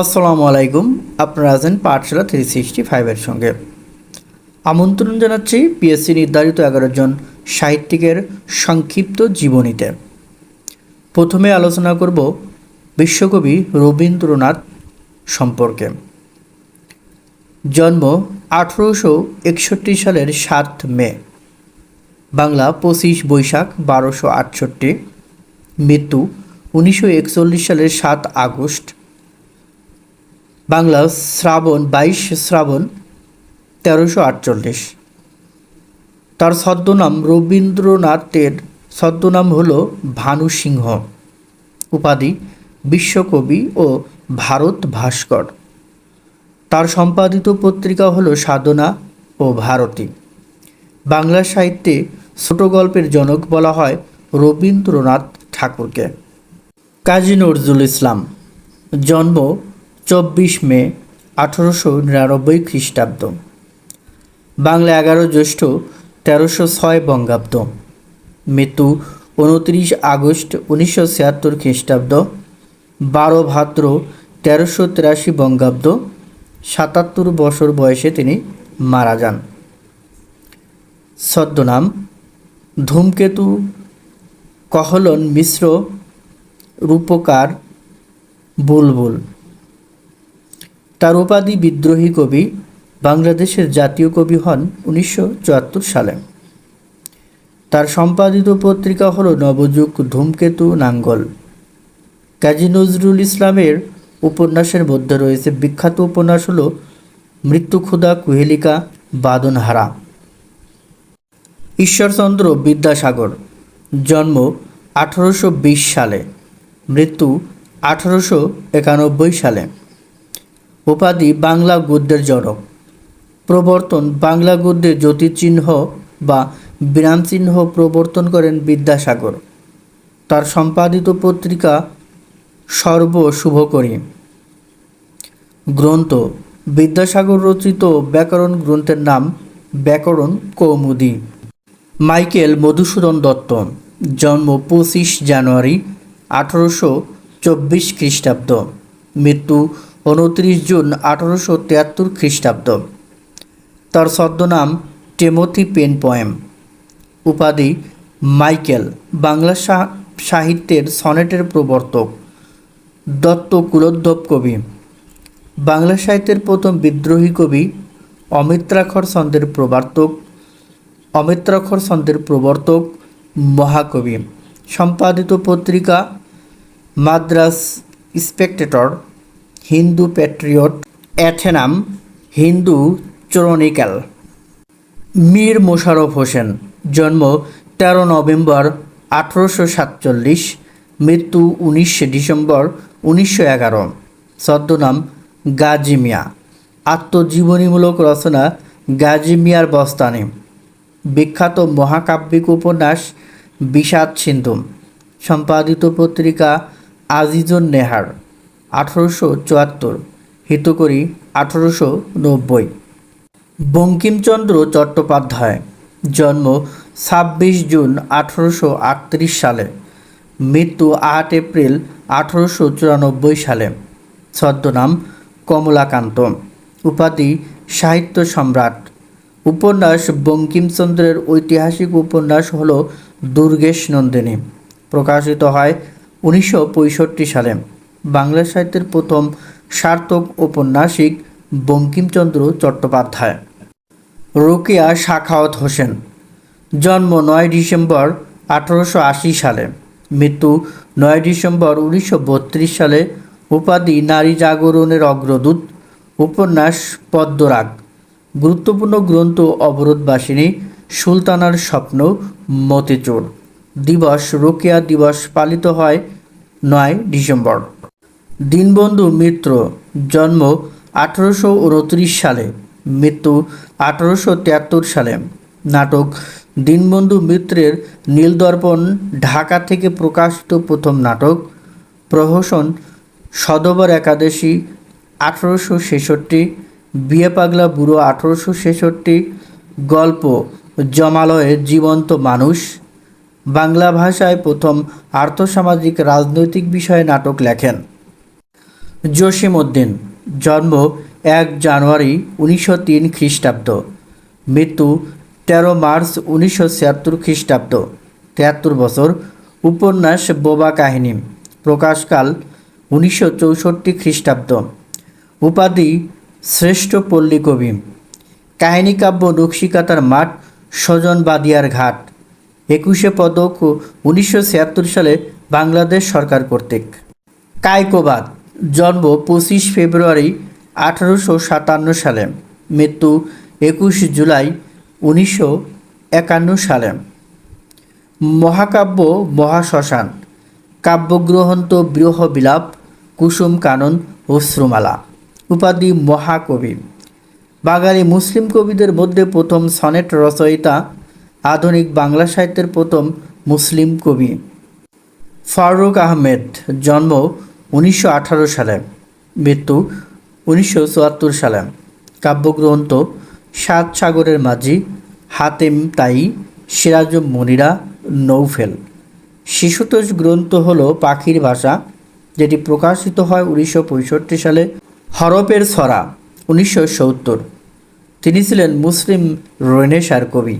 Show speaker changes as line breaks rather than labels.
আসসালামু আলাইকুম। আপনারা আছেন পাঠশালা থ্রি সিক্সটি ফাইভের সঙ্গে। আমন্ত্রণ জানাচ্ছি পিএসসি নির্ধারিত এগারো জন সাহিত্যিকের সংক্ষিপ্ত জীবনীতে। প্রথমে আলোচনা করব বিশ্বকবি রবীন্দ্রনাথ সম্পর্কে। জন্ম আঠেরোশো একষট্টি সালের সাত মে। বাংলা পঁচিশ বৈশাখ বারোশো আটষট্টি। মৃত্যু উনিশশো একচল্লিশ সালের সাত আগস্ট। বাংলা শ্রাবণ, বাইশ শ্রাবণ, তেরোশো আটচল্লিশ। তার ছদ্মনাম রবীন্দ্রনাথের ছদ্মনাম হল ভানু সিংহ। উপাধি বিশ্বকবি ও ভারত ভাস্কর। তার সম্পাদিত পত্রিকা হল সাধনা ও ভারতী। বাংলা সাহিত্যে ছোট গল্পের জনক বলা হয় রবীন্দ্রনাথ ঠাকুরকে। কাজী নজরুল ইসলাম। জন্ম চব্বিশ মে আঠারোশো নিরানব্বই খ্রিস্টাব্দ। বাংলা এগারো জ্যৈষ্ঠ তেরোশো ছয় বঙ্গাব্দ। মৃত্যু উনত্রিশ আগস্ট উনিশশো ছিয়াত্তর খ্রিস্টাব্দ। বারো ভাদ্র তেরোশো তিরাশি বঙ্গাব্দ। সাতাত্তর বছর বয়সে তিনি মারা যান। ছদ্মনাম ধূমকেতু কহলন মিশ্র রূপকার বুলবুল। তার উপাধি বিদ্রোহী কবি বাংলাদেশের জাতীয় কবি হন উনিশশো চুয়াত্তর সালে। তার সম্পাদিত পত্রিকা হল নবযুগ ধূমকেতু নাঙ্গল। কাজী নজরুল ইসলামের উপন্যাসের মধ্যে রয়েছে বিখ্যাত উপন্যাস হল মৃত্যুক্ষুদা কুহেলিকা বাদনহারা। ঈশ্বরচন্দ্র বিদ্যাসাগর, জন্ম আঠারোশো বিশ সালে, মৃত্যু আঠারোশো একানব্বই সালে। উপাধি বাংলা গদ্যের জনক। প্রবর্তন বাংলা গদ্যে জ্যোতিচিহ্ন বা বিরামচিহ্ন প্রবর্তন করেন বিদ্যাসাগর। তার সম্পাদিত পত্রিকা সর্ব শুভকরী গ্রন্থ বিদ্যাসাগর রচিত ব্যাকরণ গ্রন্থের নাম ব্যাকরণ কৌমুদী। মাইকেল মধুসূদন দত্ত। জন্ম পঁচিশ জানুয়ারি আঠারোশো চব্বিশ খ্রিস্টাব্দ। মৃত্যু উনত্রিশ জুন আঠারোশো তিয়াত্তর খ্রিস্টাব্দ। তার ছদ্মনাম টেমোথি পেন পয়েম। উপাধি মাইকেল, বাংলা সাহিত্যের সনেটের প্রবর্তক। দত্ত কুলোদ্ভব কবি। বাংলা সাহিত্যের প্রথম বিদ্রোহী কবি অমিত্রাক্ষর ছন্দের প্রবর্তক। অমিত্রাক্ষর ছন্দের প্রবর্তক, মহাকবি। সম্পাদিত পত্রিকা Madras Spectator Hindu Patriot Athenaeum Hindu Chronicle Mir Mosharraf Hossain, জন্ম তেরো নভেম্বর আঠেরোশো সাতচল্লিশ, মৃত্যু উনিশে ডিসেম্বর উনিশশো এগারো। ছদ্মনাম গাজী মিয়া। আত্মজীবনীমূলক রচনা গাজী মিয়ার বস্তানি। বিখ্যাত মহাকাব্যিক উপন্যাস বিষাদ সিন্ধু সম্পাদিত পত্রিকা আজিজুন নেহার। আঠারোশো চুয়াত্তর। হিতকরী আঠারোশো নব্বই। বঙ্কিমচন্দ্র চট্টোপাধ্যায়, জন্ম ছাব্বিশ জুন আঠারোশো আটত্রিশ সালে। মৃত্যু আট এপ্রিল আঠারোশো চুরানব্বই সালে। ছদ্মনাম কমলাকান্ত। উপাধি সাহিত্য সম্রাট। উপন্যাস বঙ্কিমচন্দ্রের ঐতিহাসিক উপন্যাস হল দুর্গেশ নন্দিনী। প্রকাশিত হয় উনিশশো পঁয়ষট্টি সালে। বাংলা সাহিত্যের প্রথম সার্থক ঔপন্যাসিক বঙ্কিমচন্দ্র চট্টোপাধ্যায়। রোকেয়া শাখাওয়াত হোসেন। জন্ম নয় ডিসেম্বর আঠারোশো আশি সালে। মৃত্যু নয় ডিসেম্বর উনিশশো বত্রিশ সালে। উপাধি নারী জাগরণের অগ্রদূত। উপন্যাস পদ্মরাগ। গুরুত্বপূর্ণ গ্রন্থ অবরোধবাসিনী সুলতানার স্বপ্ন মতিচুর। দিবস রোকেয়া দিবস পালিত হয় নয় ডিসেম্বর। দীনবন্ধু মিত্র জন্ম আঠারোশো সালে, মৃত্যু আঠারোশো সালে। নাটক দীনবন্ধু মিত্রের নীলদর্পণ ঢাকা থেকে প্রকাশিত প্রথম নাটক। প্রহসন সদবর একাদশী আঠারোশো ছেষট্টি, বিয়ে পাগলা বুড়ো আঠারোশো ছেষট্টি, গল্প জমালয়ে জীবন্ত মানুষ। বাংলা ভাষায় প্রথম আর্থসামাজিক রাজনৈতিক বিষয়ে নাটক লেখেন। জসিম উদ্দিন জন্ম এক জানুয়ারি উনিশশো তিন খ্রিস্টাব্দ। মৃত্যু তেরো মার্চ উনিশশো ছিয়াত্তর খ্রিস্টাব্দ। তেহাত্তর বছর উপন্যাস বোবা কাহিনী, প্রকাশকাল উনিশশো চৌষট্টি খ্রিস্টাব্দ। উপাধি শ্রেষ্ঠ পল্লী কবি। কাহিনী কাব্য নকশিকাতার মাঠ স্বজন বাদিয়ার ঘাট। একুশে পদক উনিশশো ছিয়াত্তর সালে বাংলাদেশ সরকার কর্তৃক। কায়কোবাদ জন্ম পঁচিশ ফেব্রুয়ারি আঠারোশো সাতান্ন সালে। মৃত্যু একুশ জুলাই উনিশশো একান্ন সালে। মহাকাব্য মহাশ্মশান। কাব্যগ্রহন্ত বৃহ বিলাপ কুসুম কানন অশ্রুমালা উপাধি মহাকবি। বাঙালি মুসলিম কবিদের মধ্যে প্রথম সনেট রচয়িতা, আধুনিক বাংলা সাহিত্যের প্রথম মুসলিম কবি। ফারুক আহমেদ, জন্ম উনিশশো আঠারো সালে, মৃত্যু উনিশশো চুয়াত্তর সালে। কাব্যগ্রন্থ সাত সাগরের মাঝি হাতেম তাই সিরাজ মনিরা নৌফেল। শিশুতোষ গ্রন্থ হল পাখির ভাষা, যেটি প্রকাশিত হয় উনিশশো পঁয়ষট্টি সালে হরপের ছড়া, উনিশশো তিনি ছিলেন মুসলিম রেনেসার কবি।